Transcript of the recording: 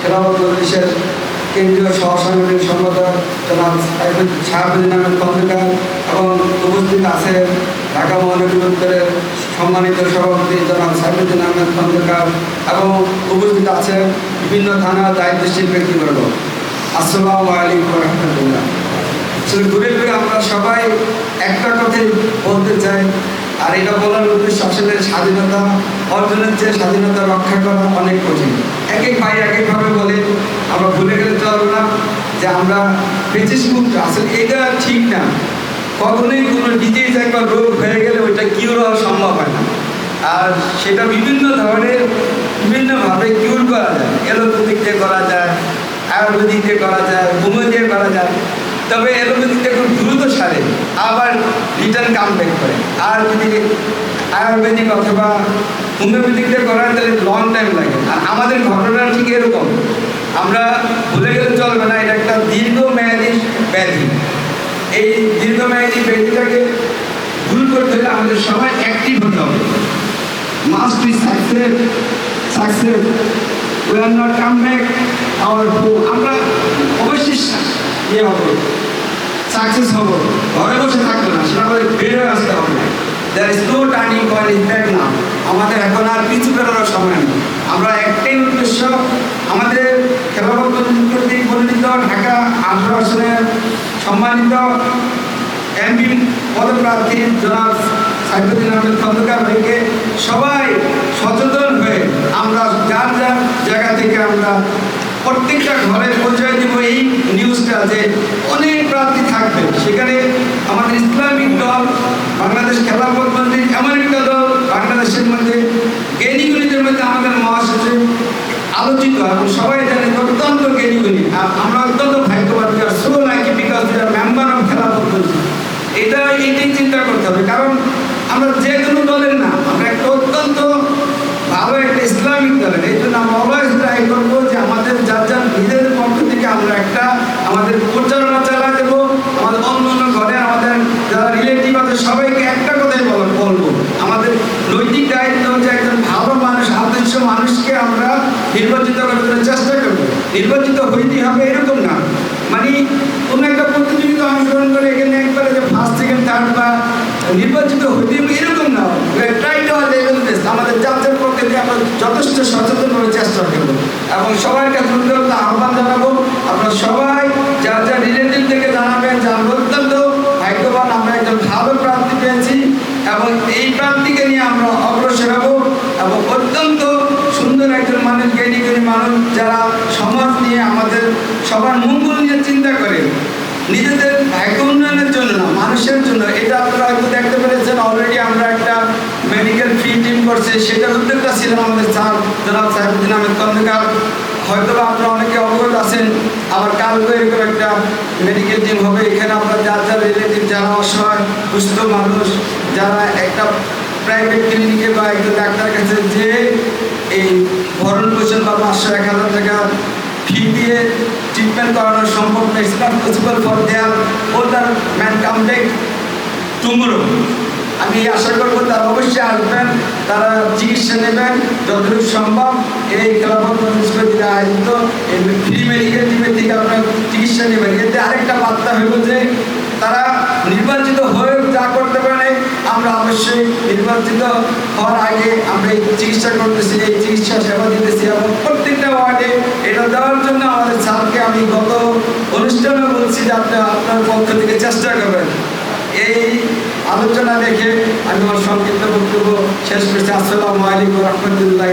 খেলাফত মজলিসের কেন্দ্রীয় সহসাংগঠনিক সম্পাদক খন্দকার এবং উপস্থিত ঢাকা সম্মানিত সভাপতি সাইফুদ্দিন আহমেদ এবং উপস্থিত বিভিন্ন থানার দায়িত্বশীল ব্যক্তিবর্গ। আলাইকুম রহমতুল্লাহ। আমরা সবাই একটা কথাই বলতে চাই, আর এটা বলার উদ্দেশ্য আসলে স্বাধীনতা, অর্জনের চেয়ে স্বাধীনতা রক্ষা করা অনেক কঠিন। এক এক ভাই এক একভাবে বলে, আমরা ভুলে গেলে চলবে না, যে আমরা ব্রিটিশ মুক্ত আসলে এটা ঠিক না। কখনোই কোনো ডিজিজ একবার রোগ হয়ে গেলে ওইটা কিউর হওয়া সম্ভব হয় না। আর সেটা বিভিন্ন ধরনের, বিভিন্নভাবে কিউর করা যায়। এলোপ্যাথিক দিয়ে করা যায় আয়ুর্বেদিক করা যায় হোমিও করা যায়। তবে এলোপ্যাথিকটা খুব দ্রুত সারে, আবার রিটার্ন কাম ব্যাক করে। আর যদি আয়ুর্বেদিক অথবা হোমিওপ্যাথিক দিয়ে করা হয় তাহলে লং টাইম লাগে। আর আমাদের ঘটনা ঠিক এরকম। আমরা ভুলে গেলে চলবে না, এটা একটা দীর্ঘমেয়াদী ব্যাধি। এই দীর্ঘমেয়াদী ব্যাধিটাকে ভুল করতে হলে আমাদের সবাই অ্যাক্টিভ হতে হবে। Must be success success we are not come back our আমরা অবশ্যই ইয়ে হব সাকসেস হব। ঘরে বসে থাকব না সেটা আমাদের বেড়ে আসতে হবে there is no turning point in back না আমাদের এখন আর পিছু ফেরানোর সময় নেই। আমরা একটাই উদ্দেশ্য, আমাদের খেলাফত কর্তৃক ঢাকা আঠারো আসনের সম্মানিত এমপি পদপ্রার্থী জনাব সাইফুদ্দিন আহমেদ খন্দকার ভাইকে সবাই সচেতন হয়ে আমরা যার যার জায়গা থেকে আমরা প্রত্যেকটা ঘরে পৌঁছায় দিব। এই নিউজটা যে অনেক থাকবে। সেখানে আমাদের ইসলামিক দল, বাংলাদেশ খেলাফত মন্দির, এমন একটা দল বাংলাদেশের মধ্যে, জ্ঞানীগুলিদের মধ্যে আমাদের মহাসচিব আলোচিত। এবং সবাই জানে অত্যন্ত জ্ঞানীগুলি। আমরা অত্যন্ত ভাগ্যবান we are so we member of খেলাফত মন্দির। এটা, এটাই চিন্তা করতে হবে। কারণ আমরা যে কোনো দলের না, আমরা একটা অত্যন্ত ভালো একটা ইসলামিক দলের এই জন্য আমরা অলওয়েজ ট্রাই করব যে আমাদের যার যার নিজেদের পক্ষ থেকে আমরা একটা আমাদের প্রচারণা চালা দেবো আমাদের অন্য অন্য ঘরে আমাদের যারা রিলেটিভ আছে সবাইকে একটা কথাই বল বলব আমাদের নৈতিক দায়িত্ব যে একজন ভালো মানুষ আদর্শ মানুষকে আমরা নির্বাচিত করার জন্য চেষ্টা করব। নির্বাচিত হইতে হবে এরকম না। মানে কোনো একটা প্রতিযোগিতা অংশগ্রহণ করে এখানে একবারে যে ফার্স্ট সেকেন্ড থার্ড বা নির্বাচিত হইতে হবে এরকম না। ট্রাই টু লেভেল বেস্ট আমাদের জাতীয় পক্ষে দিয়ে আমরা যথেষ্ট সচেতনভাবে চেষ্টা করব। এবং সবার কাছে আহ্বান জানাব। আপনারা সবাই যার যার রিলেটিভ থেকে জানাবেন, যে অত্যন্ত ভাগ্যবান আমরা একজন ভালো প্রার্থী পেয়েছি। এবং এই প্রার্থীকে নিয়ে আমরা অগ্রসর হব এবং অত্যন্ত সুন্দর একজন মানুষ জ্ঞানী মানুষ যারা সমাজ নিয়ে আমাদের সবার মঙ্গল নিয়ে চিন্তা করে, নিজেদের ভাগ্য উন্নয়নের জন্য না, মানুষের জন্য, এটা আপনারা হয়তো দেখতে পেরেছেন অলরেডি আমরা একটা মেডিকেল ফ্রি টিম করছে, সেটার উদ্যোগটা ছিলাম আমাদের স্যার, জনাব সাহেবুদ্দিন আহমেদ খন্দকার হয়তো আপনারা অনেকে অবগত আছেন, আবার কালকে এরকম একটা মেডিকেল টিম হবে, এখানে আপনার যার যার রিলেটিভ যারা অসহায় সুস্থ মানুষ, যারা একটা প্রাইভেট ক্লিনিকে বা একজন ডাক্তার কাছে যে এই ভরণ পোষণ বা পাঁচশো এক হাজার টাকা ফি দিয়ে ট্রিটমেন্ট করানো সম্ভব না it's possible for their man come back tomorrow আমি আশা করব তারা অবশ্যই আসবেন, তারা চিকিৎসা নেবেন, যতটুকু সম্ভব। এই খেলাফত আয়োজিত, এই ফ্রি মেডিকেল টিমের থেকে আপনার চিকিৎসা নেবেন এতে আরেকটা বার্তা হইব যে তারা নির্বাচিত হয়ে যা করতে পারে আমরা অবশ্যই নির্বাচিত হওয়ার আগে আমরা এই চিকিৎসা করতেছি, এই চিকিৎসা সেবা দিতেছি এবং প্রত্যেকটা ওয়ার্ডে এটা দেওয়ার জন্য আমাদের স্যারকে আমি গত অনুষ্ঠানে বলছি যে আপনি আপনার পক্ষ থেকে চেষ্টা করবেন। এই আলোচনা দেখে আমি আমার সংক্ষিপ্ত বক্তব্য শেষ করছি। আসসালামু আলাইকুম রহমতুল্লাহ